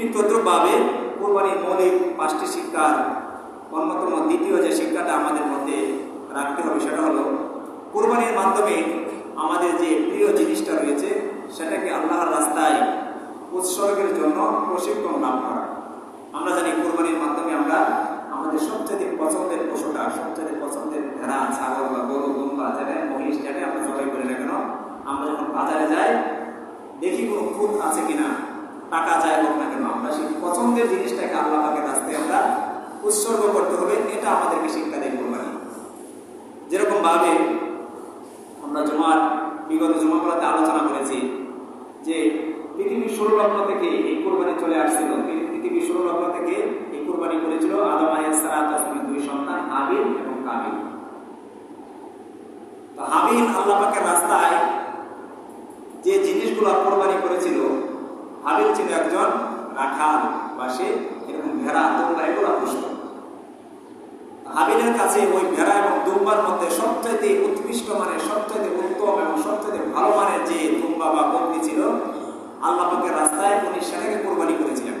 ঠিক তদ্রুপভাবে কোরবানির মৌলিক পাঁচটি শিক্ষার অন্যতম দ্বিতীয় যে শিক্ষাটা আমাদের মধ্যে রাখতে হবে সেটা হলো, কোরবানির মাধ্যমে আমাদের যে প্রিয় জিনিসটা রয়েছে, সেটাকে আল্লাহর রাস্তায় উৎসর্গের জন্য প্রশিক্ষণ লাভ করা। আমরা জানি কোরবানির মাধ্যমে আমরা আমাদের সবচেয়ে পছন্দের পশুটা সবচেয়ে পছন্দের ভেড়া, ছাগল বা গরু দুম্বা যেটা মহিষ যেটা আমরা জবাই করে না কেন, আমরা যখন বাজারে যাই, দেখি কোনো খুঁত আছে কিনা টাকা যায় হোক না কেন, আমরা সেই পছন্দের জিনিসটাকে আল্লাহ পাকের রাস্তায় আমরা উৎসর্গ করতে হবে, এটা আমাদেরকে শিক্ষা দেয় কোরবানি যেরকম ভাবে আমরা জমার, বিগত জমাগুলোতে আলোচনা করেছি যে পৃথিবীর ষোলো লগ্ন থেকে এই কোরবানি চলে আসছিল। পৃথিবীর ষোলো লগ্ন থেকে এই কোরবানি করেছিল আদম আলাইসালামের দুই সন্তান, হাবিল এবং কাবিল। তো হাবিল আল্লাহ পাকের রাস্তায় যে জিনিসগুলো কোরবানি করেছিল হাবিল ছিল একজন রাখাল বা সে এরকম ভেড়া তোমরা এগুলো পুষ্ট। হাবিলের কাছে ওই ভেড়া এবং দুম্বার মধ্যে সবচাইতে উৎকৃষ্ট মানের, সবচাইতে উত্তম এবং সবচাইতে ভালো মানের যে দুম্বা বা বকরি ছিল, আল্লাহ পাকের রাস্তায় উনি সেটাকে কোরবানি করেছিলেন।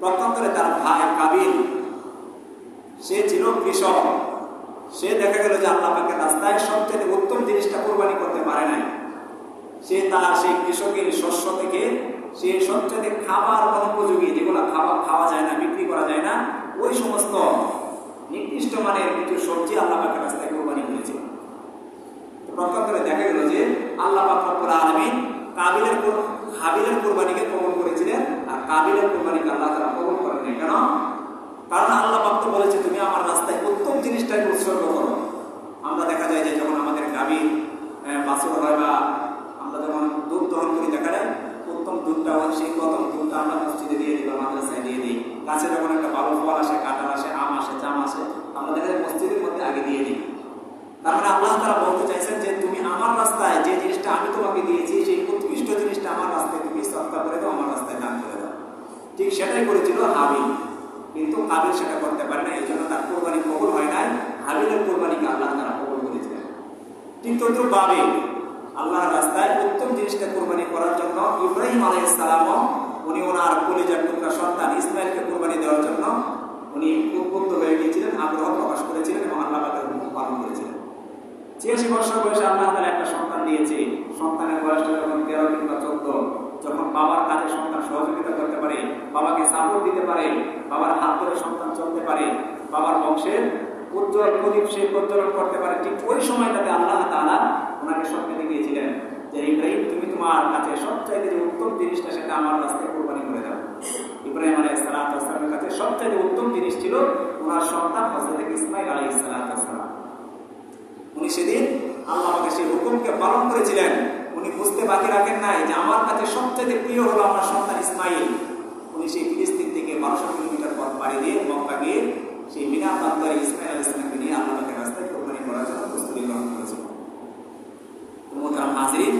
প্রত্যন্তরে তার ভাই কাবিল, সে ছিল কৃষক। সে দেখা গেল যে আল্লাহ রাস্তায় সবচেয়ে উত্তম জিনিসটা কোরবানি করতে পারে নাই। সে তার সেই কৃষকের শস্য থেকে সে সবচেয়ে খাবার অনুপযোগী যেগুলো খাবার খাওয়া যায় না বিক্রি করা যায় না ওই সমস্ত নির্দিষ্ট মানের কিছু সবজি আল্লাহ পাকের রাস্তায় কোরবানি করেছিল প্রত্যন্তরে দেখা গেল যে আল্লাহ পাক রব্বুল আলামিন কাবিলের কোর- হাবিলের কোরবানিকে কবল করেছিলেন আর কাবিলের কোরবানিকে আল্লাহ তারা কবল করেন। কেন? কারণ আল্লাহ পাক বলেছে তুমি আমার রাস্তায় উত্তম জিনিসটাকে উৎসর্গ করো। আমরা দেখা যায় যে যখন আমাদের গাভী আহ, বাছুর হয় বা আমরা যখন দুধ দহন করি দেখা যায় উত্তম দুধটা হয় সেই প্রথম দুধটা আমরা মসজিদে দিয়ে দিই বা মাদ্রাসায় দিয়ে দিই গাছে যখন একটা ভালো ফল আসে কাঁঠাল আসে আম আসে জাম আসে আমরা দেখা যায় মসজিদের মধ্যে আগে দিয়ে দিই তার মানে আল্লাহ তারা বলতে চাইছেন যে তুমি আমার রাস্তায় যে জিনিসটা আমি তোমাকে দিয়েছি, সেই উৎকৃষ্ট জিনিসটা আমার রাস্তায় তুমি সত্তা করে দাও, আমার রাস্তায় দান করে দাও। ঠিক সেটাই করেছিল হাবিল। কিন্তু কাবিল সেটা করতে পারে না, এই জন্য তার কোরবানি কবল হয় নাই। হাবিলের কোরবানিকে আল্লাহ তারা কবল করেছিলেন? ঠিক আল্লাহর রাস্তায় উত্তম জিনিসটা কোরবানি করার জন্য ইব্রাহিম আলাই ইসলামও উনি ওনার কলিজার টুকরা সন্তান ইসমাইলকে কোরবানি দেওয়ার জন্য উনি উদ্বুদ্ধ হয়ে গিয়েছিলেন, আগ্রহ প্রকাশ করেছিলেন এবং আল্লাহ পালন করেছিলেন। ছিয়াশি বছর বয়সে আল্লাহ তালা একটা সন্তান দিয়েছে। সন্তানের বয়সটা যখন তেরো কিংবা চোদ্দ। যখন বাবার কাজে সন্তান সহযোগিতা করতে পারে, বাবাকে সাপোর্ট দিতে পারে, বাবার হাত ধরে সন্তান চলতে পারে, বাবার বংশের উজ্জ্বল প্রদীপ সে প্রজ্বলন করতে পারে, ঠিক ওই সময়টাতে আল্লাহ তালা ওনাকে স্বপ্নে দেখিয়েছিলেন যে, ইব্রাহিম, তুমি তোমার কাছে সবচাইতে যে উত্তম জিনিসটা সেটা আমার রাস্তায় কোরবানি করে দাও। ইব্রাহিম আলাই সালামের কাছে সবচাইতে উত্তম জিনিস ছিল ওনার সন্তান হজরত ইসমাইল আলাই সালাম। উনি সেদিন আল্লাহ আমাকে সেই হুকুমকে পালন করেছিলেন। উনি বুঝতে বাকি রাখেন নাই যে আমার কাছে সবচেয়ে প্রিয় হলো আমার সন্তান ইসমাইল। উনি সেই ফিলিস্তিন থেকে বারোশো কিলোমিটার পথ পাড়ি দিয়ে মক্কা গিয়ে সেই মিনা প্রান্তরে ইসমাইল ইসলামকে নিয়ে আল্লাহ পাকের রাস্তায় কোরবানি করার জন্য প্রস্তুতি গ্রহণ করেছিল মোহতারাম হাজির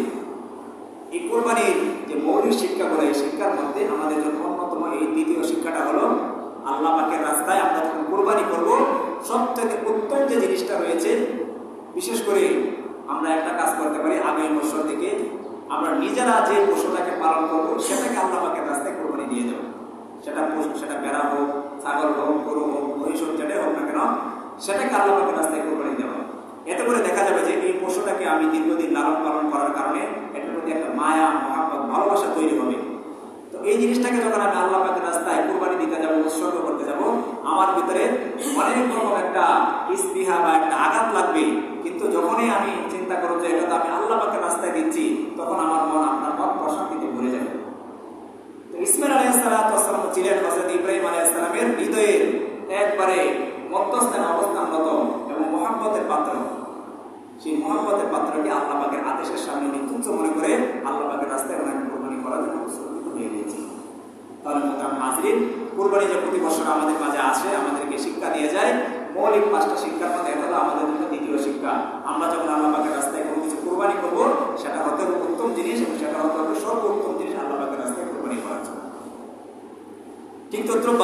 এই কোরবানির যে মৌলিক শিক্ষা শিক্ষাগুলো এই শিক্ষার মধ্যে আমাদের জন্য অন্যতম এই দ্বিতীয় শিক্ষাটা হলো, আল্লাহ পাকের রাস্তায় আমরা যখন কোরবানি করব সবথেকে উত্তম যে জিনিসটা রয়েছে বিশেষ করে আমরা একটা কাজ করতে পারি আগামী বছর থেকে। আমরা নিজেরা যে পশুটাকে পালন করব, সেটাকে আল্লাহ পাকের রাস্তায় কোরবানি দিয়ে দেবো সেটা পশু, সেটা বেড়া হোক, ছাগল হোক, গরু হোক, মহিষ যেটাই হোক না কেন, সেটাকে আল্লাহ পাকের রাস্তায় কোরবানি দেওয়া এতে করে দেখা যাবে যে এই পশুটাকে আমি দীর্ঘদিন লালন পালন করার কারণে এটার প্রতি একটা মায়া, মহাব্বত, ভালোবাসা তৈরি হবে। তো এই জিনিসটাকে যখন আমি আল্লাহ পাকের রাস্তায় কোরবানি দিতে যাব, উৎসর্গ করতে যাব, আমার ভিতরে অনেক রকম একটা স্পৃহা বা একটা আঘাত লাগবে কিন্তু যখনই আমি চিন্তা করব যে এটা তো আমি আল্লাহ পাকের রাস্তায় দিচ্ছি, তখন আমার মন, আপনার মন প্রশান্তিতে ভরে যাবে। ইসমাইল আলাইসালাম ছিলেন হজরত ইব্রাহিম আলাইসালামের হৃদয়ের একবারে মধ্যস্থানে অবস্থানরত এবং মহাব্বতের পাত্র। সেই মহাব্বতের পাত্রকে আল্লাপাকের আদেশের সামনে তুচ্ছ মনে করে আল্লাহ পাকের রাস্তায় ওনাকে কোরবানি করার জন্য উৎসর্গিত হয়ে গিয়েছে তাহলে মোতাম হাজরিন, কোরবানি যে প্রতি বছর আমাদের মাঝে আসে, আমাদেরকে শিক্ষা দিয়ে যায় মৌলিক পাঁচটা শিক্ষার মধ্যে এটা হলো আমাদের জন্য দ্বিতীয় শিক্ষা। আমরা যখন আল্লাহ পাকের রাস্তায় কোনো কিছু কোরবানি করব, সেটা হতে হবে উত্তম জিনিস এবং সেটা হতে হবে সর্বোত্তম জিনিস আল্লাহ পাকের রাস্তায় কোরবানি করার জন্য। ঠিক তদ্রুপ